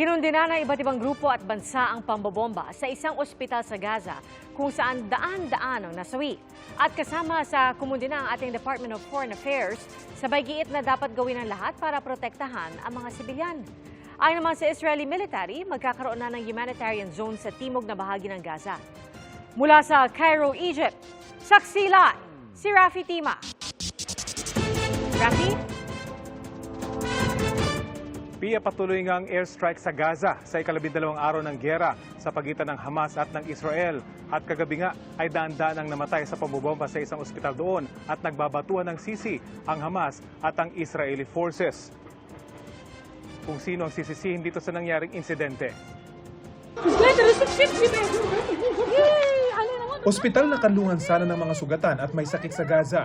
Kinundina ng iba't ibang grupo at bansa ang pambobomba sa isang ospital sa Gaza kung saan daan-daan ang nasawi. At kasama sa kumundina ang ating Department of Foreign Affairs, sabay giit na dapat gawin ang lahat para protektahan ang mga sibilyan. Ayon naman sa Israeli military, magkakaroon na ng humanitarian zone sa timog na bahagi ng Gaza. Mula sa Cairo, Egypt, saksila si Rafi Tima. Rafi? Pia patuloy ngang airstrike sa Gaza sa ikalabindalawang araw ng gyera sa pagitan ng Hamas at ng Israel. At kagabi nga ay daan-daan ang namatay sa pambobomba sa isang ospital doon at nagbabatuan ng sisi ang Hamas at ang Israeli forces. Kung sino ang sisisihin dito sa nangyaring insidente. Ospital na kanlungan sana ng mga sugatan at may sakit sa Gaza.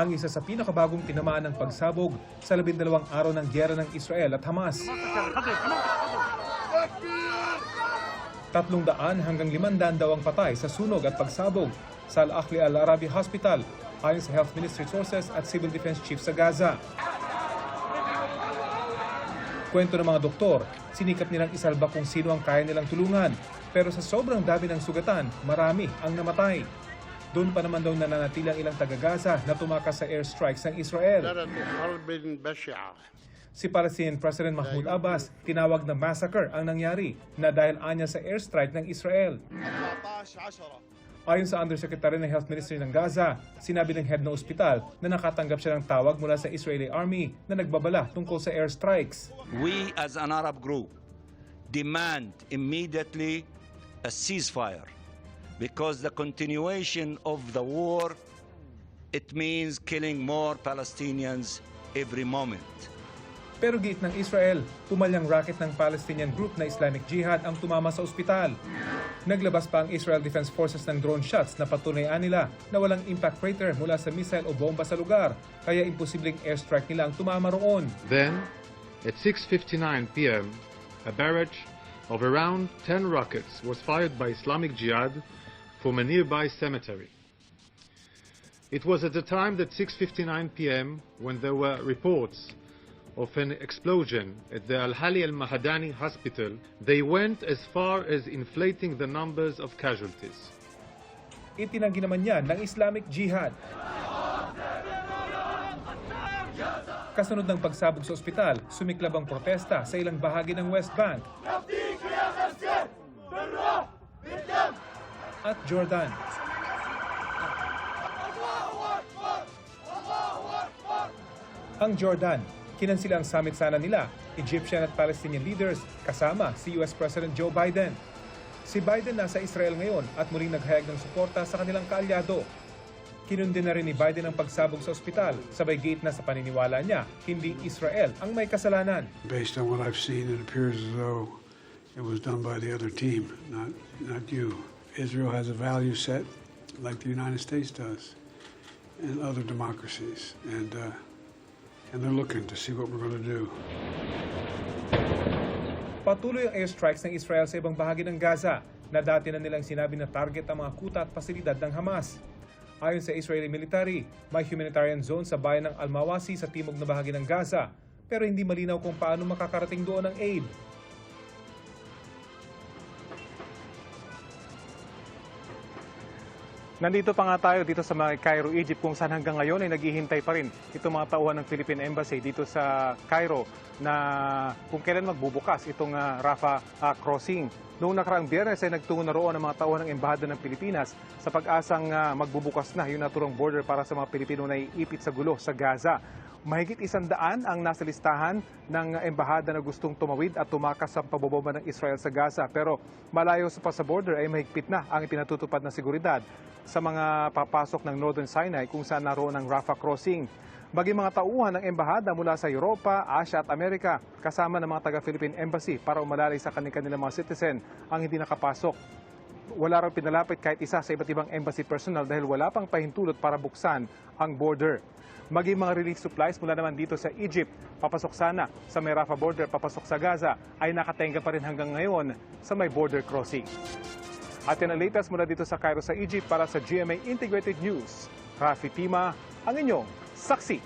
Ang isa sa pinakabagong tinamaan ng pagsabog sa labindalawang araw ng gyera ng Israel at Hamas. Tatlong daan hanggang limandaan daw ang patay sa sunog at pagsabog sa Al-Akhli Al-Arabi Hospital ayon sa Health Ministry sources at Civil Defense Chief sa Gaza. Kwento ng mga doktor, sinikap nilang isalba kung sino ang kaya nilang tulungan. Pero sa sobrang dami ng sugatan, marami ang namatay. Doon pa naman daw nananatilang ilang taga-Gaza na tumakas sa airstrikes ng Israel. Si Palestinian President Mahmoud Abbas, tinawag na massacre ang nangyari na dahil anya sa airstrike ng Israel. Ayon sa Undersecretary ng Health Ministry ng Gaza, sinabi ng head ng ospital na nakatanggap siya ng tawag mula sa Israeli Army na nagbabala tungkol sa airstrikes. We as an Arab group demand immediately a ceasefire because the continuation of the war it means killing more Palestinians every moment. Pero giit ng Israel, pumalyang racket ng Palestinian group na Islamic Jihad ang tumama sa ospital. Naglabas pa ang Israel Defense Forces ng drone shots na patunayan nila na walang impact crater mula sa missile o bomba sa lugar, kaya imposibleng airstrike nila ang tumama roon. Then, at 6.59 p.m., a barrage of around 10 rockets was fired by Islamic Jihad from a nearby cemetery. It was at the time that 6.59 p.m. when there were reports of an explosion at the Al-Hali Al-Mahadani hospital, they went as far as inflating the numbers of casualties. Itinanggi naman yan ng Islamic Jihad. Kasunod ng pagsabog sa ospital, sumiklab ang protesta sa ilang bahagi ng West Bank at Jordan. Ang Jordan, kinansila ang summit sana nila, Egyptian at Palestinian leaders kasama si US President Joe Biden. Si Biden nasa Israel ngayon at muling naghayag ng suporta sa kanilang kaalyado. Kinundi na rin ni Biden ang pagsabog sa ospital, sabay gate na sa paniniwala niya, hindi Israel ang may kasalanan. Based on what I've seen, it appears as though it was done by the other team, not, not you. Israel has a value set like the United States does and other democracies. And, uh, and they're looking to see what we're going to do. Patuloy ang airstrikes ng Israel sa ibang bahagi ng Gaza na dati na nilang sinabi na target ang mga kuta at pasilidad ng Hamas. Ayon sa Israeli military, may humanitarian zone sa bayan ng Almawasi sa timog na bahagi ng Gaza pero hindi malinaw kung paano makakarating doon ang aid. Nandito pa nga tayo dito sa Cairo, Egypt kung saan hanggang ngayon ay naghihintay pa rin itong mga tauhan ng Philippine Embassy dito sa Cairo na kung kailan magbubukas itong ah, Rafah ah, crossing. Noong nakaraang biyernes ay nagtungo na roon ang mga tauhan ng Embahada ng Pilipinas sa pag-asang ah, magbubukas na yung naturang border para sa mga Pilipino na iipit sa gulo sa Gaza. Mahigit isang daan ang nasa listahan ng embahada na gustong tumawid at tumakas sa pabobomba ng Israel sa Gaza. Pero malayo sa pa sa border ay mahigpit na ang ipinatutupad na seguridad sa mga papasok ng Northern Sinai kung saan naroon ang Rafah crossing. Maging mga tauhan ng embahada mula sa Europa, Asia at Amerika kasama ng mga taga-Philippine Embassy para umalalay sa kanilang mga citizen ang hindi nakapasok wala raw pinalapit kahit isa sa iba't ibang embassy personnel dahil wala pang pahintulot para buksan ang border. Maging mga relief supplies mula naman dito sa Egypt, papasok sana sa may Rafah border, papasok sa Gaza, ay nakatenga pa rin hanggang ngayon sa may border crossing. At yan ang latest mula dito sa Cairo sa Egypt para sa GMA Integrated News. Rafi Tima, ang inyong saksi.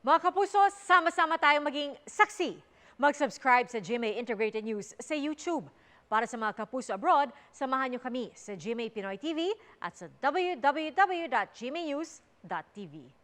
Mga kapuso, sama-sama tayong maging saksi. Mag-subscribe sa GMA Integrated News sa YouTube. Para sa mga kapuso abroad, samahan niyo kami sa GMA Pinoy TV at sa www.gmanews.tv.